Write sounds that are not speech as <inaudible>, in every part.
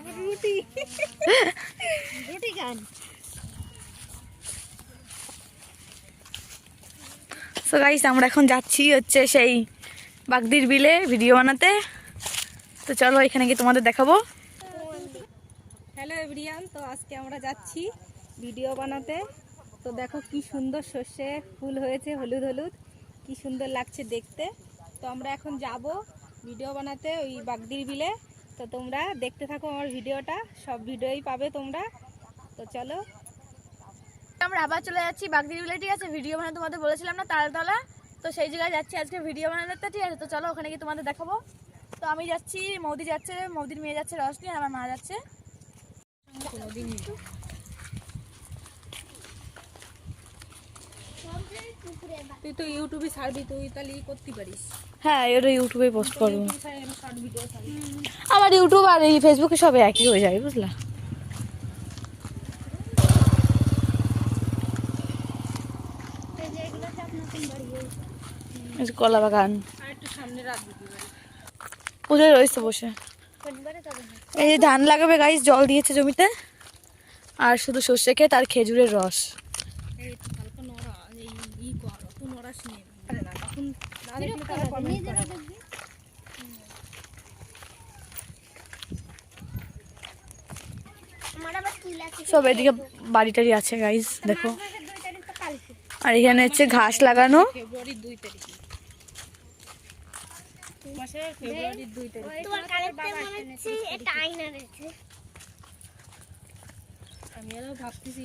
তারপর রুটি। রুটি গান সো গাইস আমরা এখন যাচ্ছি হচ্ছে সেই বাগদির বিলে ভিডিও বানাতে। তো চলো এখানে গিয়ে তোমাদের দেখাবো। হ্যালো এভরিয়ান তো আজকে আমরা যাচ্ছি ভিডিও বানাতে। তো দেখো কি সুন্দর সর্ষে ফুল হয়েছে হলুদ হলুদ। কি সুন্দর লাগছে দেখতে। তো আমরা এখন যাব ভিডিও বানাতে ওই বাগদির বিলে। তো তোমরা দেখতে থাকো আমার ভিডিওটা সব ভিডিওই পাবে তোমরা। তো চলো। আমরা আবার চলে যাচ্ছি বাগদির বিলে ঠিক আছে? ভিডিও বানাতে তোমাদের বলেছিলাম না তালতলা। তো সেই জায়গায় যাচ্ছি আজকে ভিডিও বানাতে ঠিক আছে? তো চলো ওখানে গিয়ে তোমাদের দেখাবো। তো আমি যাচ্ছি মৌদি যাচ্ছে মৌদির মেয়ে যাচ্ছে রশনি আর আমার মা যাচ্ছে। তুই তো ইউটিউবে ছাড়বি তুই তাহলে ই করতে পারিস। হ্যাঁ এটা ইউটিউবে পোস্ট করব আমার ইউটিউব আর এই ফেসবুকে সব একই হয়ে যায় বুঝলা? কলা বাগান। কোথায় রয়েছে বসে? এই যে ধান লাগাবে গাইস জল দিয়েছে জমিতে। আর শুধু সর্ষে খেয়ে তার খেজুরের রস এই একটু হালকা নড়া এই ই নড়াস নেই পারে না তখন না দেখলে তারা কমেন্ট করে সব এদিকে বাড়ি টাড়ি আছে গাইস দেখো। আর এখানে হচ্ছে ঘাস লাগানো। মনে আমি ভাবতেছি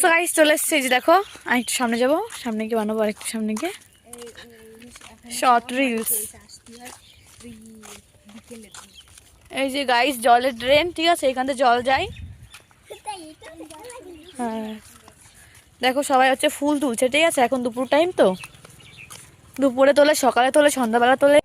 সো গাইস চলে এসছে যে দেখো, আমি একটু সামনে যাব, সামনে গিয়ে বানাবো আর একটু সামনে গিয়ে। শর্ট রিলস এই যে গাইস জলের ড্রেন ঠিক আছে? এখান থেকে জল যায়। হ্যাঁ। দেখো, সবাই হচ্ছে ফুল তুলছে, ঠিক আছে? এখন দুপুর টাইম তো। দুপুরে তোলে, সকালে তোলে, সন্ধ্যাবেলা তোলে।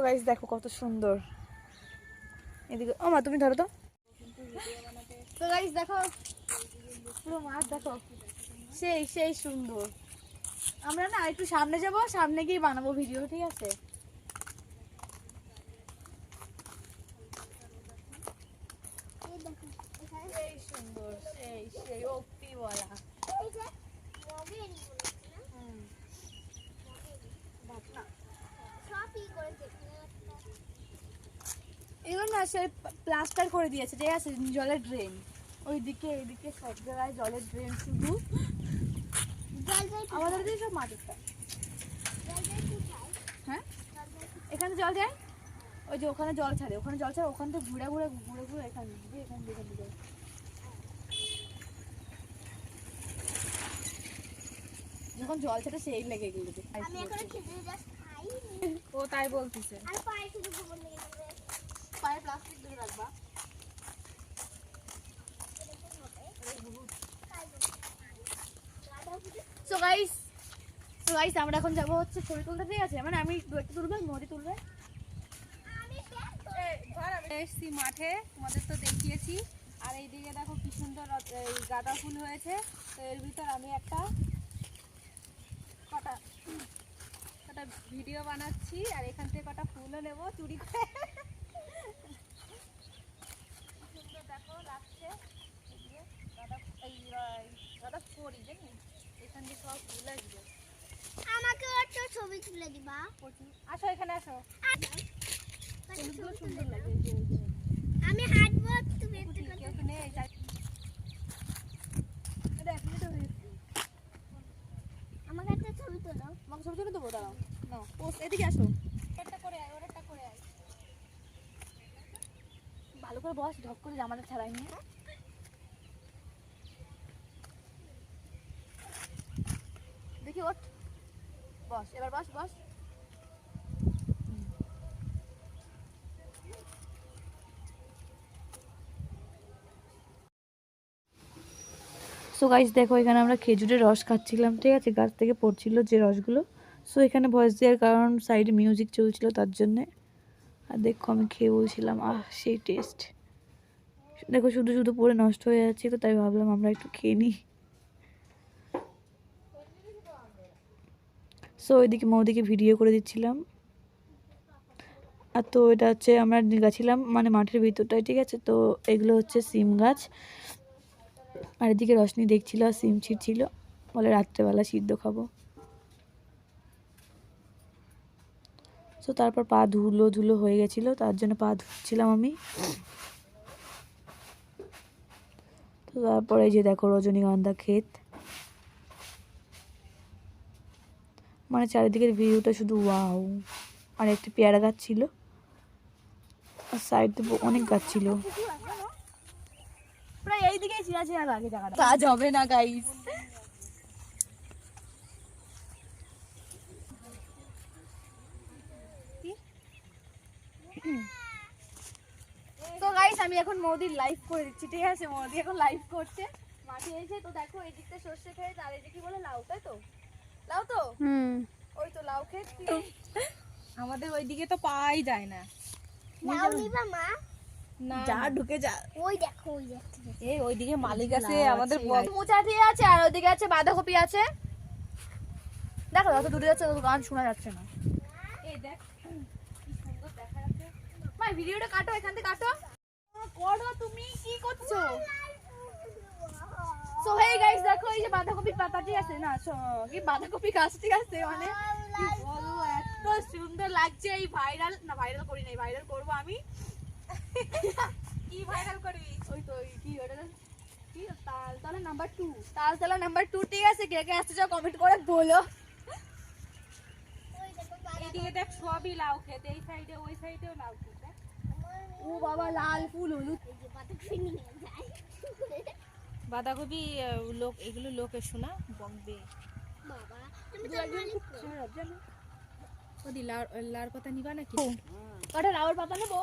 সো গাইস দেখো কত সুন্দর। এদিকে ও মা, তুমি ধরো তো। তো গাইস দেখো। পুরো মাঠ, দেখো। সেই সেই সুন্দর। আমরা না একটু সামনে যাব, সামনে গিয়ে বানাবো ভিডিও ঠিক আছে? সেই সুন্দর, সেই সেই অক্তিওয়ালা এগুলো না সে প্লাস্টার করে দিয়েছে ঠিক আছে জলের ড্রেন ওইদিকে এইদিকে সব জায়গায় জলের ড্রেন শুধু। আমাদের দিকে সব মাটিরটা হ্যাঁ? এখানে জল যায় ওই যে ওখানে জল ছাড়ে ওখানে জল ছাড়ে ওখান থেকে ঘুরে ঘুরে ঘুরে ঘুরে এখানে দিকে এখানে দিকে দিকে যখন জল ছাড়ে সেই লেগে গেলো। ও তাই বলতেছে। আর পায়ে শুধু গোবর লেগে সো গাইস সো গাইস আমরা এখন যাব হচ্ছে ছবি তুলতে, ঠিক আছে? মানে আমি দু একটা তুলবে মোদি তুলবে। এসছি মাঠে, তোমাদের তো দেখিয়েছি। আর এইদিকে দেখো কি সুন্দর, এই গাঁদা ফুল হয়েছে। তো এর ভিতর আমি একটা কটা কটা ভিডিও বানাচ্ছি, আর এখান থেকে কটা ফুলও নেব চুরি করে কি সুন্দর দেখো লাগছে এই করি জানি এখান দিয়ে সব ফুল আসবে আমাকে একটা ছবি তুলে দিবা? আসো এখানে আসো। সুন্দর লাগে। আমি হাঁটবো তুমি একটু। আমাকে একটা ছবি তোলো। আমাকে ছবি তুলে দেবো দাঁড়াও। না পোস্ট এদিকে আসো একটা করে আয় ওর একটা করে আয় ভালো করে বস, ঢক করে জামাটা ছাড়াই নিয়ে। দেখি, ওঠ। বস, এবার বস বস। সো গাইস দেখো, এখানে আমরা খেজুরের রস খাচ্ছিলাম, ঠিক আছে? গাছ থেকে পড়ছিল যে রসগুলো। সো এখানে ভয়েস দেওয়ার কারণ সাইডে মিউজিক চলছিল তার জন্যে। আর দেখো আমি খেয়ে বলছিলাম, আহ, সেই টেস্ট দেখো শুধু শুধু পরে নষ্ট হয়ে যাচ্ছে তো, তাই ভাবলাম আমরা একটু খেয়ে নিই। সো ওইদিকে মৌদিকে ভিডিও করে দিচ্ছিলাম। আর তো এটা হচ্ছে আমরা গেছিলাম মানে মাঠের ভিতরটায়, ঠিক আছে? তো এগুলো হচ্ছে সিম গাছ। আর এদিকে রশনি দেখছিল আর সিম ছিঁড়ছিল বলে রাত্রেবেলা সিদ্ধ খাব। সো তারপর পা ধুলো ধুলো হয়ে গেছিল তার জন্য পা ধুচ্ছিলাম আমি। তো তারপরে যে দেখো রজনীগন্ধা ক্ষেত। মানে চারিদিকের ভিউটা শুধু ওয়াও আর একটি পেয়ারা গাছ ছিল। আর সাইডে অনেক গাছ ছিল। প্রায় এইদিকেই চিরা লাগে জায়গাটা কাজ হবে না গাইস তো গাইস আমি এখন মোদির লাইভ করে দিচ্ছি ঠিক আছে? মোদি এখন লাইভ করছে। মাঠে এসে তো দেখো এই দিকটা সর্ষে খেয়ে আর এই কি বলে লাউ তাই তো? লাউ তো? হুম। ওই তো লাউ ক্ষেত আমাদের ওইদিকে তো পাওয়াই যায় না। নাও নিবা মা? না। যা ঢুকে যা। ওই দেখো ওই এই ওইদিকে মালিক আছে আমাদের মোচা দিয়ে আছে আর ওদিকে আছে বাঁধাকপি আছে। দেখো যত দূরে যাচ্ছে তত গান শোনা যাচ্ছে না এই দেখ কি সুন্দর দেখা যাচ্ছে ভাই ভিডিওটা কাটো এখান থেকে কাটো। করো তুমি কি করছ? সো হেই গাইস দেখো এই যে বাঁধাকপির পাতাটি আছে না? কি বাঁধাকপি গাছটি আছে মানে? কি বলব এত সুন্দর লাগছে এই ভাইরাল না ভাইরাল করি নাই ভাইরাল করব আমি। কি ভাইরাল করবি? ওই তো ওই কি ওটা কি Taltala number two Taltala number two ঠিক আছে কে কে আসতে চাও কমেন্ট করে বলো। দেখো দেখ সবই লাউ খেতে এই সাইডে ওই সাইডেও লাউ খেতে ও বাবা লাল ফুল হলুদ। বাঁধাকপি লোক এগুলো লোকে শোনা বম্বে বাবা তুমি তো না। ওদি নিবা নাকি? কটা লাউর পাতা নেব?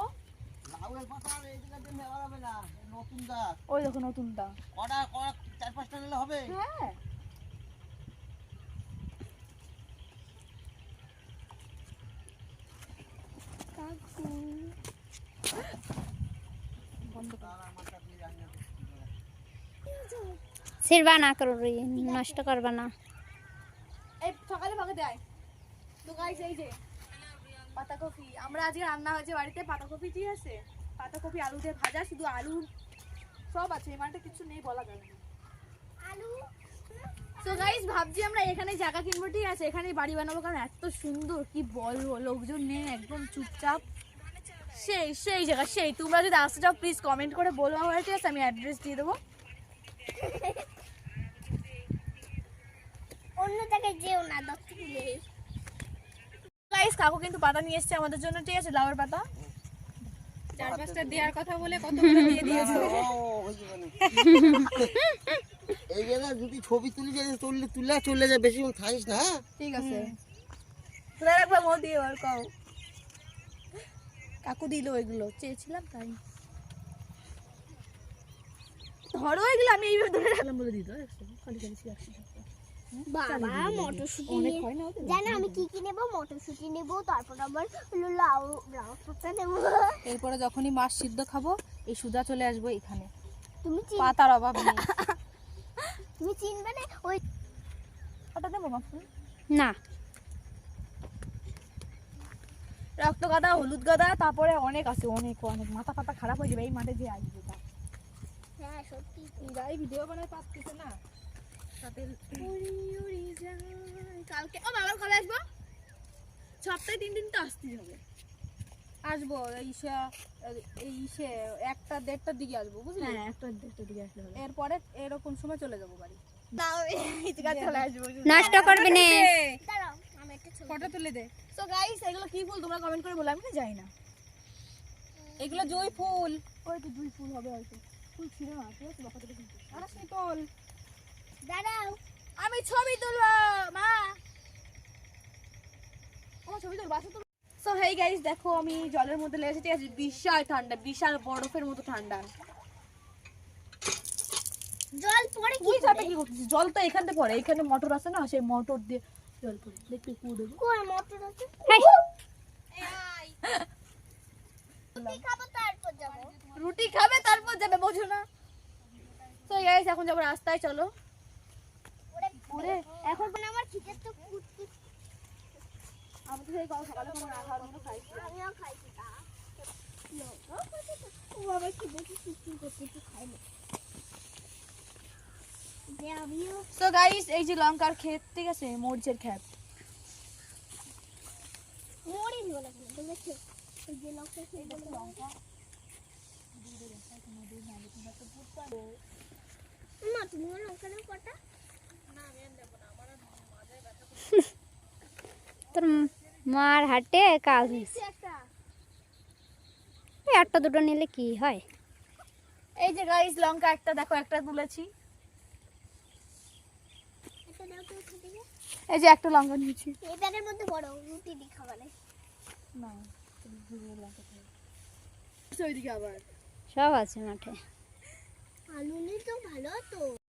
নতুন ওই দেখো কটা কটা চার পাঁচটা নিলে হবে? হ্যাঁ। সিরবা না করো রে নষ্ট করবা না। এই সকালে ভাগে দেয়। তো গাইস এই যে পাতাকপি। আমরা আজকে রান্না হয়েছে বাড়িতে পাতাকপি ঠিক আছে? পাতাকপি আলু দিয়ে ভাজা শুধু আলু সব আছে এই মানটা কিছু নেই বলা যাবে না। আলু? তো গাইস ভাবছি আমরা এখানে জায়গা কিনবো ঠিক আছে? এখানেই বাড়ি বানাবো কারণ এত সুন্দর কি বলব? লোকজন নেই একদম চুপচাপ। সেই সেই জায়গা সেই। তোমরা যদি আসতে চাও প্লিজ কমেন্ট করে বলো আমার ঠিক আছে আমি অ্যাড্রেস দিয়ে দেবো। অন্য জায়গায় যেও না গাইস কাকু কিন্তু পাতা নিয়ে এসেছে আমাদের জন্য ঠিক আছে? লাউয়ের পাতা। চার পাঁচটা দেওয়ার কথা বলে কতগুলো <laughs> দিয়ে দিয়েছে। ও, যাবে না। এই জায়গায় যদি ছবি তুলি যায় তুললে তুলে চলে যায় বেশি থাকিস না হ্যাঁ? ঠিক আছে। তোরা একবার দিয়ে কও। কাকু দিল ওইগুলো চেয়েছিলাম তাই। ধরো এগুলো আমি এইভাবে ধরে রাখলাম বলে দিত বাবা মটরশুটি? জানো আমি কি কি নেব? মটরশুটি নেব তারপর আবার হলো লাউ লাউ পাতা নেব। এরপরে যখনই মাছ সিদ্ধ খাব এই সুদা চলে আসব এখানে। তুমি চিন পাতার অভাব নেই। তুমি চিনবে না ওই ওটা দেবো না। রক্ত গাদা হলুদ গাদা তারপরে অনেক আছে অনেক অনেক। মাথা ফাতা খারাপ হয়ে যাবে এই মাঠে যে আসবে হ্যাঁ সত্যি। গাই ভিডিও বানায় পাচ্ছিস না? কালকে ও বাবার কবে আসব? সপ্তাহে তিন দিন তো আসতেই হবে। আসব ইসে একটা দেড়টার দিকে আসব বুঝলি? হ্যাঁ একটা দেড়টা দিকে আসলে এরপরে এরকম সময় চলে যাব বাড়ি। তাও এই জায়গায় চলে আসব। নষ্ট করবে না। দাঁড়াও আমি একটা ছবি ফটো তুলে দে। তো গাইস এগুলো কি ফুল তোমরা কমেন্ট করে বলো আমি না যাই না। এগুলো জয় ফুল। ওই তো ফুল হবে হয়তো। ফুল ছিল না ঠিক আছে বাবা থেকে কিনতে আর শীতল দাঁড়াও আমি ছবি তুলবো মা। ও ছবি তুলবো আসো তো সো হেই গাইস দেখো আমি জলের মধ্যে লেগেছি ঠিক আছে বিশাল ঠান্ডা বিশাল বরফের মতো ঠান্ডা। জল পড়ে কি তুই কি করছিস জল তো এখান থেকে পড়ে এখানে মোটর আছে না সেই মোটর দিয়ে জল পড়ে দেখতে কু কই মোটর আছে কি খাব তারপর তারপর রুটি খাবে তারপর যাবে বোঝো না। তো গাইস এখন যাব রাস্তায় চলো। ওরে এখন মানে আমার তো আমি তো সেই সকালে কোনো না খাওয়ার মতো খাইছি। আমিও খাইছি তা। ও বাবা কি বেশি কুটকি করতে খাই না। আমিও গাইস এই যে লঙ্কার ক্ষেত ঠিক আছে? মরিচের ক্ষেত। তোর মার হাটে কাজ একটা দুটো নিলে কি হয়? এই যে গাইস লঙ্কা একটা দেখো একটা তুলেছি এটা দাও তো ওখান থেকে এই যে একটা লঙ্কা নিয়েছি। এই ব্যাগের মধ্যে বড় রুটি দি খাবারে না আবার। সব আছে মাঠে। আলু নিয়ে তো ভালো তো